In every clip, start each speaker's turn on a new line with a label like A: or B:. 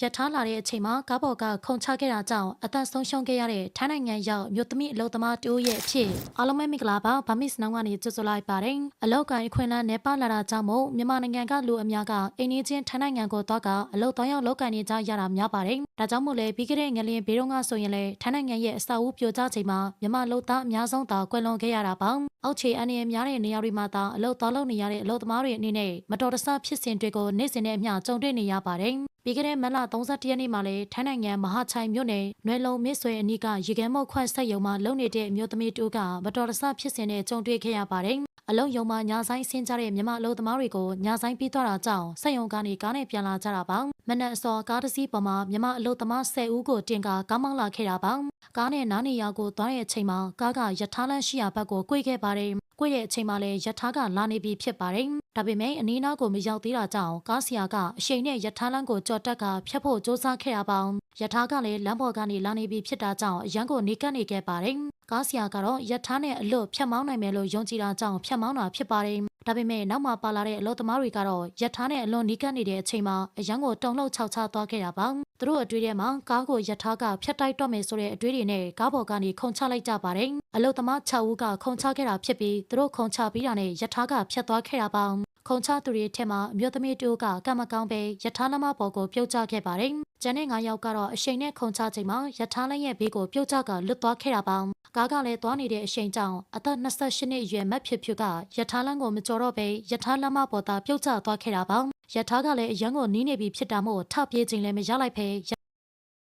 A: ရထားလာတဲ့အချိန်မှာကားပေါ်ကခုန်ချခဲ့တာကြောင့်အသက်ဆုံးရှုံးခဲ့ရတဲ့ထိုင်းနိုင်ငံရောက်မြို့သမီးအလုပ်သမားတူရဲ့အဖြစ်အားလုံးပဲမင်္ဂလာပါဗမစ်နောင်ကနေကြိုဆိုလိုက်ပါတယ်အလောက်ကိုင်းအခွင့်အလမ်းနေပါလာတာကြောင့်မို့မြန်မာနိုင်ငံကလူအများကအိမ်နီးချင်းထိုင်းနိုင်ငံကိုသွားကအလုပ်တောင်းရောက်လောက်ကိုင်းနေကြရတာများပါတယ်ဒါကြောင့်မို့လဲပြီးခဲ့တဲ့ငလျင်ဘေးတော့ကဆိုရင်လဲထိုင်းနိုင်ငံရဲ့အစာအုပ်ပြိုကျချိန်မှာမြန်မာလူသားအများဆုံးသာကွယ်လွန်ခဲ့ရတာပါအောက်ခြေအနေအများတဲ့နေရာတွေမှာသာအလုပ်တောင်းလုပ်နေရတဲ့အလုပ်သမားတွေအနေနဲ့မတော်တဆဖြစ်စဉ်တွေကိုနေ့စဉ်နဲ့အမျှကြုံတွေ့နေရပါတယ် ပြီးခဲ့တဲ့မတ်လ31ရက်နေ့မှာလည်းထိုင်းနိုင်ငံမဟာချိုင်မြို့နယ်နွယ်လုံမြစ်ဆွေအနီးကရေခဲမုတ်ခွတ်ဆက်ယုံမှာလုံနေတဲ့အမျိုးသမီးတူကမတော်တဆဖြစ်စဉ်နဲ့ကြုံတွေ့ခဲ့ရပါတယ်။ အလုံးယုံမှာညာဆိုင်ဆင်းကြတဲ့မြမအလုံးသမားတွေကိုညာဆိုင်ပြီးသွားတာကြောင့်ဆက်ယုံကနေကားနဲ့ပြန်လာကြတာပါ။မနက်အစောကားတစ်စီးပေါ်မှာမြမအလုံးသမား10ဦးကိုတင်ကာကားမောင်းလာခဲ့တာပါ။ကားနဲ့နားနေရာကိုသွားတဲ့အချိန်မှာကားကရထားလမ်းရှိရာဘက်ကိုကွေ့ခဲ့ပါတယ်။ကွေ့တဲ့အချိန်မှာလည်းရထားကလာနေပြီဖြစ်ပါတယ်။ဒါပေမဲ့အနီးနားကိုမရောက်သေးတာကြောင့်ကားဆရာကအရှိန်နဲ့ရထားလမ်းကိုကြော်တက်ကဖျက်ဖို့စ조사ခဲ့ရပါအောင်။ရထားကလည်းလမ်းပေါ်ကနေလာနေပြီဖြစ်တာကြောင့်အရန်ကိုနေကပ်နေခဲ့ပါတယ်။ ကားဆရာကတော့ရထားနဲ့အလွတ်ဖြတ်မောင်းနိုင်မယ်လို့ယုံကြည်တာကြောင့်ဖြတ်မောင်းတာဖြစ်ပါတယ်။ဒါပေမဲ့နောက်မှပါလာတဲ့အလို့သမားတွေကတော့ရထားနဲ့အလွန်နီးကပ်နေတဲ့အချိန်မှာအရန်ကိုတုံလှုပ်ခြောက်ခြားသွားခဲ့တာပါ။သူတို့အတွေ့ထဲမှာကားကိုရထားကဖျက်တိုက်တော့မယ်ဆိုတဲ့အတွေ့တွေနဲ့ကားပေါ်ကနေခုန်ချလိုက်ကြပါတယ်။အလို့သမား6ဦးကခုန်ချခဲ့တာဖြစ်ပြီးသူတို့ခုန်ချပြီးတာနဲ့ရထားကဖျက်သွားခဲ့တာပါ။ ခုံချသူတွေထက်မှအမျိုးသမီးတူကကံမကောင်းပဲယထာလမပေါ်ကိုပြုတ်ကျခဲ့ပါတယ်။ကျန်တဲ့၅ယောက်ကတော့အရှိန်နဲ့ခုံချချိန်မှာယထာလရဲ့ဘေးကိုပြုတ်ကျကလွတ်သွားခဲ့တာပါ။ကားကလည်းသွားနေတဲ့အရှိန်ကြောင့်အသက်28နှစ်အရွယ်မက်ဖြစ်ဖြစ်ကယထာလကိုမကြော်တော့ပဲယထာလမပေါ်သာပြုတ်ကျသွားခဲ့တာပါ။ယထာကလည်းအရန်ကိုနီးနေပြီဖြစ်တာမို့ထပြေးခြင်းလည်းမရလိုက်ပဲ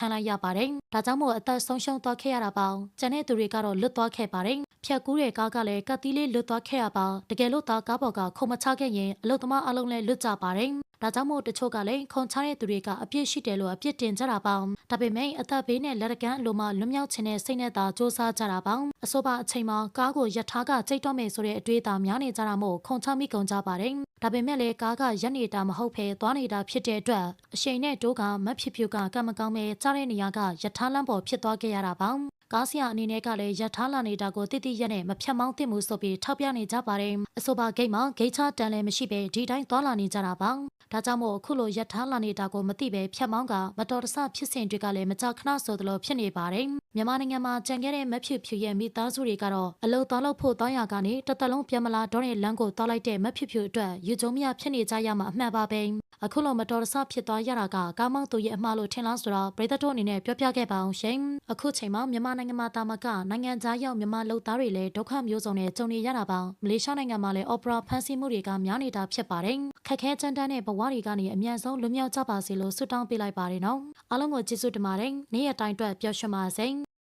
A: ခံလိုက်ရပါတယ်။ဒါကြောင့်မို့အသက်ဆုံးရှုံးသွားခဲ့ရတာပါ။ကျန်တဲ့သူတွေကတော့လွတ်သွားခဲ့ပါတယ်။ ဖြတ်ကူးတဲ့ကားကလည်းကတ်သီးလေးလွတ်သွားခဲ့ရပါ။တကယ်လို့သားကားပေါ်ကခုံမချခဲ့ရင်အလုသမားအလုံးလည်းလွတ်ကြပါတယ်။ဒါကြောင့်မို့တချို့ကလည်းခုံချတဲ့သူတွေကအပြစ်ရှိတယ်လို့အပြစ်တင်ကြတာပါ။ဒါပေမဲ့အသက်ဘေးနဲ့လက်ရကန်အလိုမှလွတ်မြောက်ခြင်းနဲ့စိတ်နဲ့သာစ조사ကြတာပါ။အဆိုပါအချိန်မှာကားကိုရထားကကြိတ်တော့မယ်ဆိုတဲ့အတွေးသာများနေကြတာမို့ခုံချမိကုန်ကြပါတယ်။ဒါပေမဲ့လည်းကားကရက်နေတာမဟုတ်ဘဲသွားနေတာဖြစ်တဲ့အတွက်အရှိန်နဲ့တိုးကမဖြစ်ဖြစ်ကကံမကောင်းပဲကြားတဲ့နေရာကရထားလမ်းပေါ်ဖြစ်သွားခဲ့ရတာပါ ကားဆရာအနေနဲ့ကလည်းရထားလာနေတာကိုတိတိရက်နဲ့မဖြတ်မောင်းသင့်မှုဆိုပြီးထောက်ပြနေကြပါတယ်အဆိုပါဂိတ်မှာဂိတ်ချတန်လည်းမရှိပဲဒီတိုင်းသွားလာနေကြတာပါဒါကြောင့်မို့အခုလိုရထားလာနေတာကိုမသိပဲဖြတ်မောင်းကမတော်တဆဖြစ်စဉ်တွေကလည်းမကြာခဏဆိုသလိုဖြစ်နေပါတယ်မြန်မာနိုင်ငံမှာကြံခဲ့တဲ့မဖြစ်ဖြူရဲ့မိသားစုတွေကတော့အလုသွားလို့ဖို့တောင်းရကနေတသက်လုံးပြန်မလာတော့တဲ့လမ်းကိုတောက်လိုက်တဲ့မဖြစ်ဖြူအတွက်ယူကြုံမြဖြစ်နေကြရမှာအမှန်ပါပဲ အခုလိုမတော်တဆဖြစ်သွားရတာကကားမောင်းသူရဲ့အမှားလို့ထင်လားဆိုတော့ပရိသတ်တို့အနေနဲ့ပြောပြခဲ့ပါအောင်ရှင်အခုချိန်မှာမြန်မာနိုင်ငံမှာတာမကနိုင်ငံသားရောက်မြန်မာလူသားတွေလည်းဒုက္ခမျိုးစုံနဲ့ကြုံနေရတာပါမလေးရှားနိုင်ငံမှာလည်းအော်ပရာဖန်ဆီးမှုတွေကများနေတာဖြစ်ပါတယ်ခက်ခဲကြမ်းတမ်းတဲ့ဘဝတွေကနေအမြန်ဆုံးလွတ်မြောက်ကြပါစေလို့ဆုတောင်းပေးလိုက်ပါတယ်နော်အားလုံးကိုကျေးဇူးတင်ပါတယ်နေ့ရက်တိုင်းအတွက်ပျော်ရွှင်ပါစေ